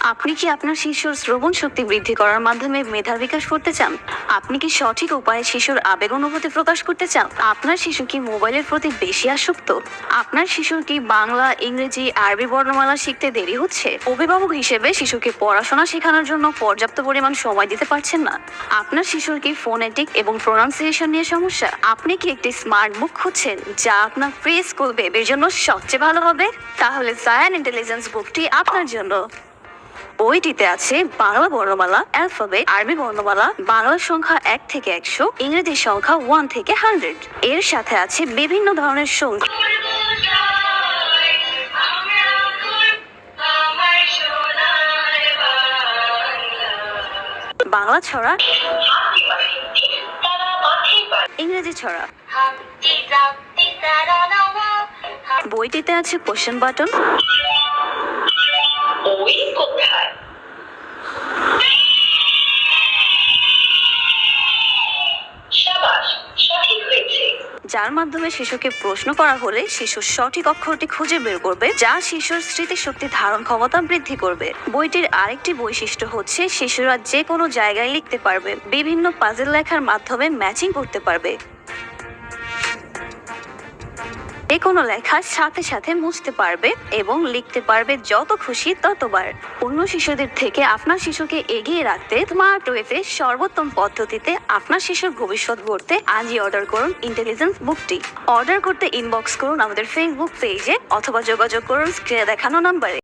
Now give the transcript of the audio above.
আপনি কি আপনার শিশুর শ্রবণ শক্তি বৃদ্ধি করার মাধ্যমে মেধার বিকাশ করতে চান? আপনি কি সঠিক উপায়ে শিশুর আবেগ অনুভূতি প্রকাশ করতে চান? আপনার শিশু কি মোবাইলের প্রতি বেশি আসক্ত? আপনার শিশুর কি বাংলা, ইংরেজি, আরবি বর্ণমালা শিখতে দেরি হচ্ছে? অভিভাবক হিসেবে শিশুকে পড়াশোনা শেখানোর জন্য পর্যাপ্ত পরিমাণ সময় দিতে পারছেন না। আপনার শিশুর কি ফোনেটিক এবং প্রোনাউন্সিয়েশন নিয়ে সমস্যা? আপনি কি একটি স্মার্ট বুক খুঁজছেন যা আপনার প্রি স্কুল বেবির জন্য সবচেয়ে ভালো হবে? তাহলে সায়ান ইন্টেলিজেন্স বুকটি আপনার জন্য। বইটিতে আছে বাংলা বর্ণমালা, অ্যালফাবেট, আরবি বর্ণমালা, বাংলা সংখ্যা এক থেকে একশো, ইংরেজি সংখ্যা ওয়ান থেকে হান্ড্রেড এর সাথে আছে বিভিন্ন ধরনের সংখ্যা বাংলা। ছড়া। ইংরেজি ছড়া। বইটিতে আছে কোশ্চেন বাটন যার মাধ্যমে শিশুকে প্রশ্ন করা হলে শিশুর সঠিক অক্ষরটি খুঁজে বের করবে, যা শিশুর স্মৃতিশক্তি ধারণ ক্ষমতা বৃদ্ধি করবে। বইটির আরেকটি বৈশিষ্ট্য হচ্ছে, শিশুরা যে কোনো জায়গায় লিখতে পারবে, বিভিন্ন পাজেল লেখার মাধ্যমে ম্যাচিং করতে পারবে। যে কোনো লেখা সাথে সাথে মুছতে পারবে এবং লিখতে পারবে যত খুশি ততবার। অন্য শিশুদের থেকে আপনার শিশুকে এগিয়ে রাখতে স্মার্ট ওয়েতে সর্বোত্তম পদ্ধতিতে আপনার শিশুর ভবিষ্যৎ গড়তে আজই অর্ডার করুন ইন্টেলিজেন্স বুকটি অর্ডার করতে ইনবক্স করুন আমাদের ফেসবুক পেজে অথবা যোগাযোগ করুন স্ক্রিনে দেখানো নাম্বারে